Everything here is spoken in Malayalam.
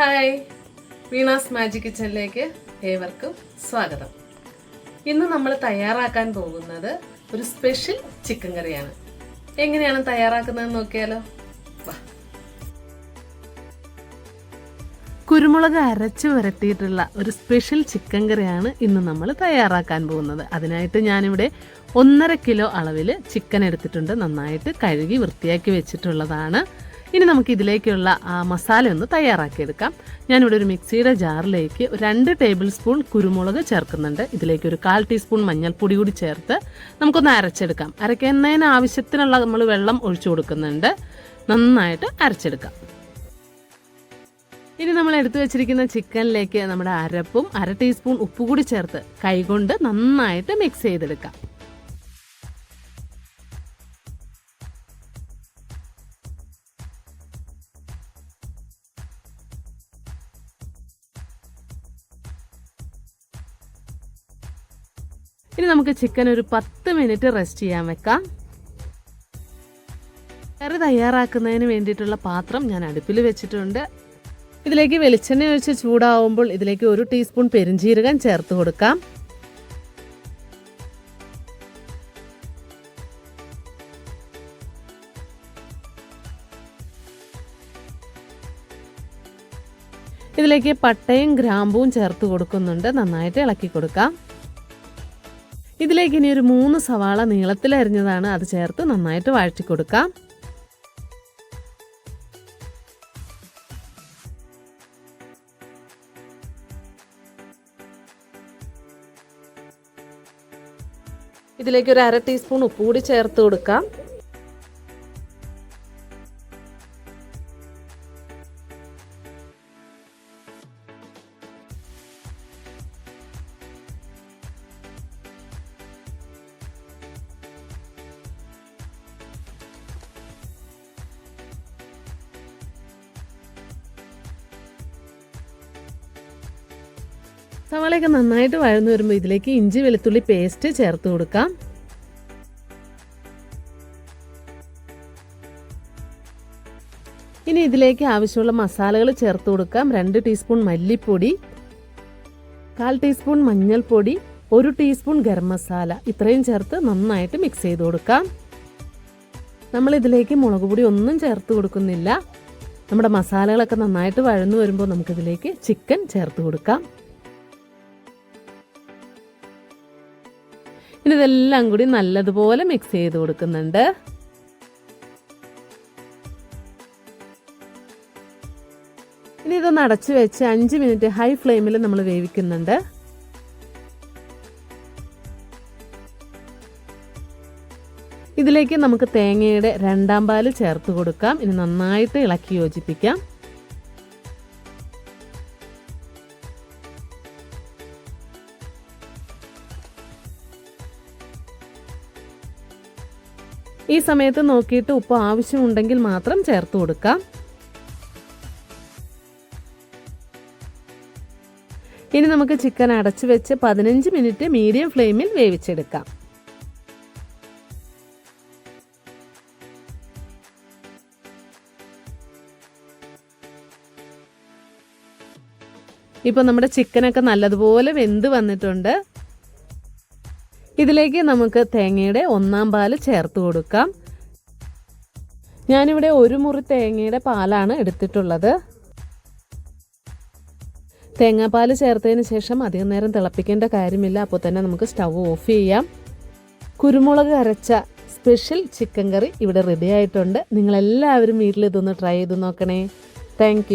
ഹായ്. വീണാസ് മാജിക് കിച്ചണിലേക്ക് ഏവർക്കും സ്വാഗതം. ഇന്ന് നമ്മൾ തയ്യാറാക്കാൻ പോകുന്നത് ഒരു സ്പെഷ്യൽ ചിക്കൻ കറിയാണ്. എങ്ങനെയാണ് തയ്യാറാക്കുന്നതെന്ന് നോക്കിയാലോ? കുരുമുളക് അരച്ച് വരട്ടിയിട്ടുള്ള ഒരു സ്പെഷ്യൽ ചിക്കൻ കറിയാണ് ഇന്ന് നമ്മൾ തയ്യാറാക്കാൻ പോകുന്നത്. അതിനായിട്ട് ഞാനിവിടെ ഒന്നര കിലോ അളവിൽ ചിക്കൻ എടുത്തിട്ടുണ്ട്. നന്നായിട്ട് കഴുകി വൃത്തിയാക്കി വെച്ചിട്ടുള്ളതാണ്. ഇനി നമുക്ക് ഇതിലേക്കുള്ള മസാല ഒന്ന് തയ്യാറാക്കിയെടുക്കാം. ഞാനിവിടെ ഒരു മിക്സിയുടെ ജാറിലേക്ക് രണ്ട് ടേബിൾ സ്പൂൺ കുരുമുളക് ചേർക്കുന്നുണ്ട്. ഇതിലേക്ക് ഒരു കാൽ ടീസ്പൂൺ മഞ്ഞൾപ്പൊടി കൂടി ചേർത്ത് നമുക്കൊന്ന് അരച്ചെടുക്കാം. അരയ്ക്കുന്നതിന് ആവശ്യത്തിനുള്ള നമ്മൾ വെള്ളം ഒഴിച്ചു കൊടുക്കുന്നുണ്ട്. നന്നായിട്ട് അരച്ചെടുക്കാം. ഇനി നമ്മൾ എടുത്തു വെച്ചിരിക്കുന്ന ചിക്കനിലേക്ക് നമ്മുടെ അരപ്പും അര ടീസ്പൂൺ ഉപ്പ് കൂടി ചേർത്ത് കൈകൊണ്ട് നന്നായിട്ട് മിക്സ് ചെയ്തെടുക്കാം. ഇനി നമുക്ക് ചിക്കൻ ഒരു പത്ത് മിനിറ്റ് റെസ്റ്റ് ചെയ്യാൻ വെക്കാം. കറി തയ്യാറാക്കുന്നതിന് വേണ്ടിയിട്ടുള്ള പാത്രം ഞാൻ അടുപ്പിൽ വെച്ചിട്ടുണ്ട്. ഇതിലേക്ക് വെളിച്ചെണ്ണ ഒഴിച്ച് ചൂടാവുമ്പോൾ ഇതിലേക്ക് ഒരു ടീസ്പൂൺ പെരിഞ്ചീരകം ചേർത്ത് കൊടുക്കാം. ഇതിലേക്ക് പട്ടയും ഗ്രാമ്പൂവും ചേർത്ത് കൊടുക്കുന്നുണ്ട്. നന്നായിട്ട് ഇളക്കി കൊടുക്കാം. ഇതിലേക്ക് ഇനി ഒരു മൂന്ന് സവാള നീളത്തിലരിഞ്ഞതാണ് അത് ചേർത്ത് നന്നായിട്ട് വഴറ്റി കൊടുക്കാം. ഇതിലേക്ക് ഒരു അര ടീസ്പൂൺ ഉപ്പ് കൂടി ചേർത്ത് കൊടുക്കാം. സവാളയൊക്കെ നന്നായിട്ട് വഴന്നു വരുമ്പോൾ ഇതിലേക്ക് ഇഞ്ചി വെളുത്തുള്ളി പേസ്റ്റ് ചേർത്ത് കൊടുക്കാം. ഇനി ഇതിലേക്ക് ആവശ്യമുള്ള മസാലകൾ ചേർത്ത് കൊടുക്കാം. രണ്ട് ടീസ്പൂൺ മല്ലിപ്പൊടി കാൽ ടീസ്പൂൺ മഞ്ഞൾപ്പൊടി ഒരു ടീസ്പൂൺ ഗരം മസാല. ഇത്രയും ചേർത്ത് നന്നായിട്ട് മിക്സ് ചെയ്ത് കൊടുക്കാം. നമ്മൾ ഇതിലേക്ക് മുളക് പൊടി ഒന്നും ചേർത്ത് കൊടുക്കുന്നില്ല. നമ്മുടെ മസാലകളൊക്കെ നന്നായിട്ട് വഴന്നു വരുമ്പോൾ നമുക്കിതിലേക്ക് ചിക്കൻ ചേർത്ത് കൊടുക്കാം. ഇനി ഇതെല്ലാം കൂടി നല്ലതുപോലെ മിക്സ് ചെയ്ത് കൊടുക്കുന്നുണ്ട്. ഇനി ഇതൊന്ന് അടച്ചു വെച്ച് അഞ്ച് മിനിറ്റ് ഹൈ ഫ്ലെയിമിൽ നമ്മൾ വേവിക്കുന്നുണ്ട്. ഇതിലേക്ക് നമുക്ക് തേങ്ങയുടെ രണ്ടാം പാൽ ചേർത്ത് കൊടുക്കാം. ഇനി നന്നായിട്ട് ഇളക്കി യോജിപ്പിക്കാം. ഈ സമയത്ത് നോക്കിയിട്ട് ഉപ്പ് ആവശ്യമുണ്ടെങ്കിൽ മാത്രം ചേർത്ത് കൊടുക്കാം. ഇനി നമുക്ക് ചിക്കൻ അടച്ചു വെച്ച് പതിനഞ്ച് മിനിറ്റ് മീഡിയം ഫ്ലെയിമിൽ വേവിച്ചെടുക്കാം. ഇപ്പോൾ നമ്മുടെ ചിക്കനൊക്കെ നല്ലതുപോലെ വെന്ത് വന്നിട്ടുണ്ട്. ഇതിലേക്ക് നമുക്ക് തേങ്ങയുടെ ഒന്നാം പാൽ ചേർത്ത് കൊടുക്കാം. ഞാനിവിടെ ഒരു മുറി തേങ്ങയുടെ പാലാണ് എടുത്തിട്ടുള്ളത്. തേങ്ങാപ്പാൽ ചേർത്തതിന് ശേഷം അധികം നേരം തിളപ്പിക്കേണ്ട കാര്യമില്ല. അപ്പോൾ തന്നെ നമുക്ക് സ്റ്റൗ ഓഫ് ചെയ്യാം. കുരുമുളക് അരച്ച സ്പെഷ്യൽ ചിക്കൻ കറി ഇവിടെ റെഡി ആയിട്ടുണ്ട്. നിങ്ങളെല്ലാവരും വീട്ടിൽ ഇതൊന്ന് ട്രൈ ചെയ്ത് നോക്കണേ. താങ്ക്